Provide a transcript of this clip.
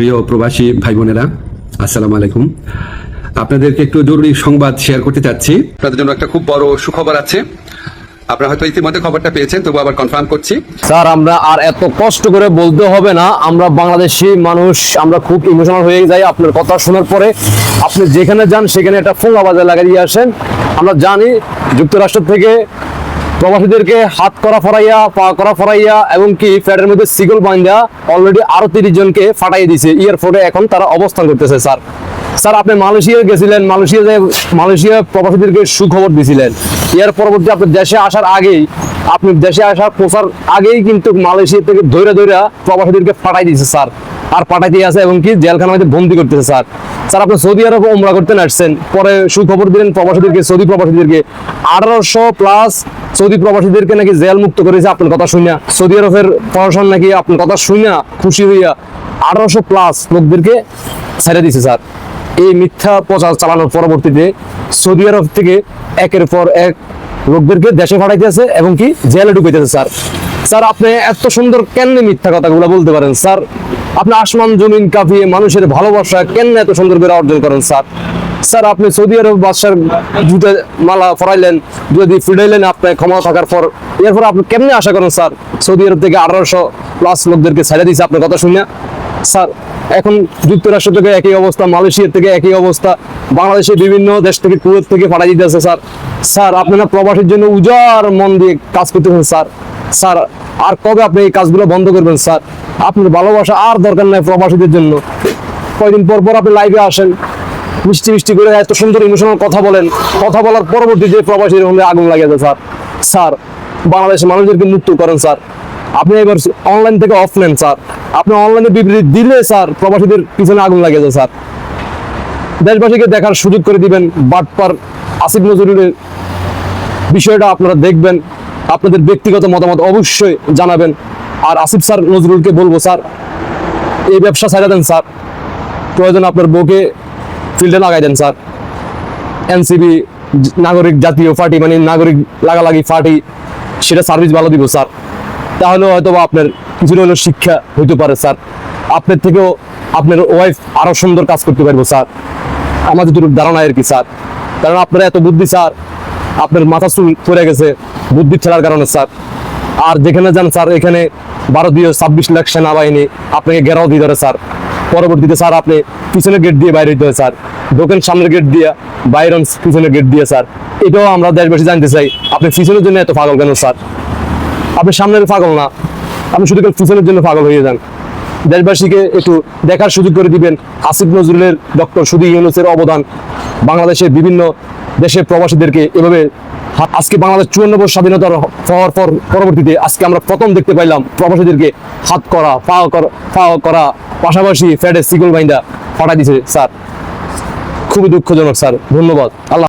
প্রিয় প্রবাসী ভাই বোনেরা আসসালামু আলাইকুম। আপনাদেরকে একটু জরুরি সংবাদ শেয়ার করতে চাচ্ছি। আপনাদের জন্য একটা খুব বড় সুখবর আছে। আপনারা হয়তো ইতিমধ্যে খবরটা পেয়েছেন তবু আবার কনফার্ম করছি। স্যার আমরা আর এত কষ্ট করে বলতে হবে না আমরা বাংলাদেশি মানুষ আমরা খুব ইমোশনাল হয়ে যাই আপনার কথা শোনার পরে। আপনি যেখানে যান সেখানে একটা ফোন আওয়াজে লাগিয়ে দিয়ে আসেন। আমরা জানি যুক্তরাষ্ট্র থেকে প্রবাসীদেরকে হাত করা ফরাইয়া, পা করা ফরাইয়া, এবং কি ফ্যাটের মধ্যে সিগল বান্ধা অলরেডি আরও তিরিশ জনকে ফাটাই দিছে। এয়ারপোর্টে এখন তারা অবস্থান করতেছে, স্যার। স্যার, আপনি মালয়েশিয়া গেছিলেন, মালয়েশিয়া মালয়েশিয়া প্রবাসীদেরকে সুখবর দিছিলেন। এর পরবর্তী আপনি দেশে আসার আগেই, আপনি দেশে আসার পৌঁছার আগেই কিন্তু মালয়েশিয়া থেকে ধৈর্য ধৈর্য প্রবাসীদেরকে পাঠাই দিয়েছে স্যার। আর পাঠাই দিয়ে আছে, এবং কি জেলখানা মধ্যে বন্দি করতেছে, স্যার। স্যার, আপনি সৌদি আরব ওমরা করতে আসছেন পরে সুখবর দিলেন প্রবাসীদেরকে, সৌদি প্রবাসীদেরকে। আঠারোশো প্লাস সৌদি প্রবাসীদেরকে নাকি জেল মুক্ত করেছে আপনার কথা শুনিয়া। সৌদি আরবের প্রশাসন নাকি আপনার কথা শুনিয়া খুশি হইয়া আঠারোশো প্লাস লোকদেরকে ছেড়ে দিছে, স্যার। এই মিথ্যা প্রচার চালানোর পরবর্তীতে সৌদি আরব থেকে একের পর এক লোকদেরকে দেশে পাঠাইতেছে এবং কি জেলে ঢুকাইতেছে, স্যার। স্যার, আপনি এত সুন্দর কেন মিথ্যা কথাগুলো বলতে পারেন, স্যার? আপনি আসমান, জমিন কাঁপিয়ে মানুষের ভালোবাসা কেন এত সুন্দর করে অর্জন করেন, স্যার? স্যার, আপনি সৌদি আরব বাদশার জুতে মালা ফরাইলেন যদি ফিরাইলেন আপনি, ক্ষমা থাকার পর। এরপর আপনি কেমনে আশা করেন স্যার, সৌদি আরব থেকে আঠারোশো প্লাস লোকদেরকে ছেড়ে দিয়েছে আপনার কথা শুনে? স্যার, এখন যুক্তরাষ্ট্র থেকে একই অবস্থা, মালয়েশিয়া থেকে একই অবস্থা বাংলাদেশের বিভিন্ন দেশ থেকে কুয়েত থেকে পাঠাই দিতেছে, স্যার। স্যার, আপনারা প্রবাসীর জন্য উজার মন দিয়ে কাজ করতেছেন, স্যার। স্যার, আর কবে আপনি এই কাজগুলো বন্ধ করবেন, স্যার? আপনার ভালোবাসা আর দরকার নাই প্রবাসীদের জন্য। কয়দিন পর পর আপনি লাইভে আসেন। মিষ্টি মিষ্টি করে এত সুন্দর ইমোশনাল কথা বলেন। কথা বলার পরবর্তী যে প্রবাসীর মধ্যে আগুন লাগে যায় স্যার স্যার, বাংলাদেশের মানুষদেরকে মুক্ত করেন, স্যার। আপনি এবার অনলাইন থেকে অফ নেন স্যার। আপনি অনলাইনে বিবৃতি দিলে, স্যার, প্রবাসীদের পিছনে আগুন লাগে যায় স্যার। দেশবাসীকে দেখার সুযোগ করে দিবেন বাটপার আসিফ নজরুলের বিষয়টা আপনারা দেখবেন, আপনাদের ব্যক্তিগত মতামত অবশ্যই জানাবেন। আর আসিফ স্যার নজরুলকে বলব, স্যার, এই ব্যবসা ছেড়ে দেন, স্যার। প্রয়োজন আপনার বউকে ফিল্ডে লাগাই দেন, স্যার। এনসিবি নাগরিক জাতীয় পার্টি মানে নাগরিক লাগালাগি পার্টি, সেটা সার্ভিস ভালো দিব, স্যার। তাহলে হয়তো বা আপনার কিছুটা হলেও শিক্ষা হইতে পারে, স্যার। আপনার থেকেও আপনার ওয়াইফ আরও সুন্দর কাজ করতে পারব, স্যার। আমার যেটুকু ধারণা আর কি, স্যার। কারণ আপনার এত বুদ্ধি, স্যার, আপনার মাথা চুল পড়ে গেছে বুদ্ধি ছেড়ার কারণে, স্যার। আর যেখানে যান, স্যার, এখানে ভারতীয় ছাব্বিশ লাখ সেনাবাহিনী আপনাকে ঘেরাও দিয়ে ধরে, স্যার। পরবর্তীতে স্যার আপনি পিছনের গেট দিয়ে বাইরে হইতে হয়, স্যার। ঢোকেন সামনের গেট দিয়ে বাইরন পিছনের গেট দিয়ে, স্যার। এটাও আমরা দেশবাসী জানতে চাই, আপনি পিছনের জন্য এত পাগল কেন, স্যার? আপনি সামনের পাগল না। আপনি শুধু পিছনের জন্য পাগল হয়ে যান। দেশবাসীকে একটু দেখার সুযোগ করে দিবেন। আসিফ নজরুলের ডক্টর সুদী ইউনুসের অবদান। বাংলাদেশের বিভিন্ন দেশের প্রবাসীদেরকে এভাবে আজকে বাংলাদেশ চুয়ান্ন বছর স্বাধীনতার হওয়ার পর পরবর্তীতে আজকে আমরা প্রথম দেখতে পাইলাম প্রবাসীদেরকে হাত করা, পা করা পা করা, পাশাপাশি ফ্যাডে সিগুল বাইন্দা ফাটা দিছে, স্যার। খুবই দুঃখজনক, স্যার। ধন্যবাদ। আল্লাহ